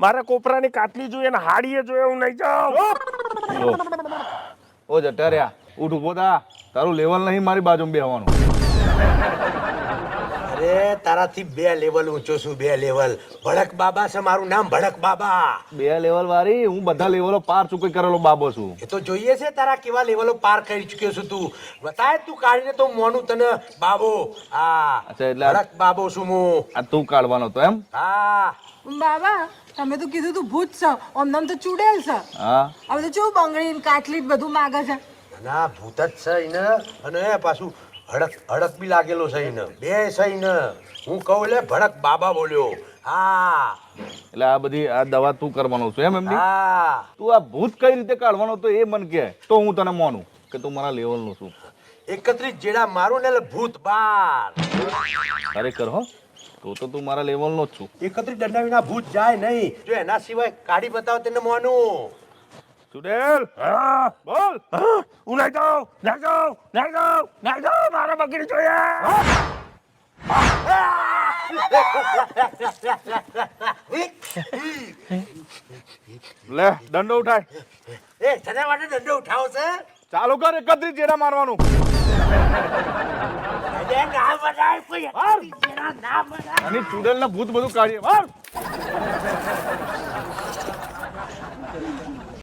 મારે કોપરાની કાટલી જોઈએ ને હાડીએ જોઈએ હું નહીં જાઉં ઓ જટર્યા ઉઠ ઊભો થા. તારું લેવલ નહીં મારી બાજુમાં બેહવાનું. અરે તારાથી બે લેવલ ઊંચો છું બે લેવલ ભડક બાબા છે મારું નામ ભડક બાબા. બે લેવલ વાળી હું બધા લેવલો પાર ચૂકી કરેલો બાબો છું. એ તો જોઈએ છે તારા કેવા લેવલો પાર કરી ચૂક્યો છું તું. બતાય તું કાઢીને તો મોનું તને બાબો. હા એટલે આ- ભડક બાબો છું હું. આ તું કાઢવાનો તો એમ? હા. બાબા તમે તો કીધું તું ભૂત છે. ઓમનામ તો ચૂડેલ છે. હા. હવે તો ચેવું બંગડી કાટલી બધું માગે છે? ના ભૂત જ છે એને અને પાછું હડક હડક બી લાગેલો છે એને બે છે એને હું કહું એટલે ભડક બાબા બોલ્યો. હા. એટલે આ બધી આ દવા તું કરવાનો છું એમ એમની હા. તું આ ભૂત કઈ રીતે કાઢવાનો તો એ મન કે. તો હું તને માનું કે તું મારા લેવલનું છું. એકત્રીસ જેડા મારું ને એટલે ભૂત બાર. ખરેખર હો. તો તો તું મારા લેવલનો જ છું. એકત્રી દંડા વિના ભૂત જાય નહીં. જો એના સિવાય કાઢી બતાવો તેને મોનું. સુડેલ હા બોલ. હા, હું નહીં જાઉં નહીં જાઉં નહીં જાઉં નહીં જાઉં મારા બકરી જોઈએ. લે દંડો ઉઠાય. એ તને માટે દંડો ઉઠાવો છે? ચાલુ કર એકત્રી જેડા મારવાનું. ના ના અને ચૂડેલ ભૂત બધું કાઢીએ માર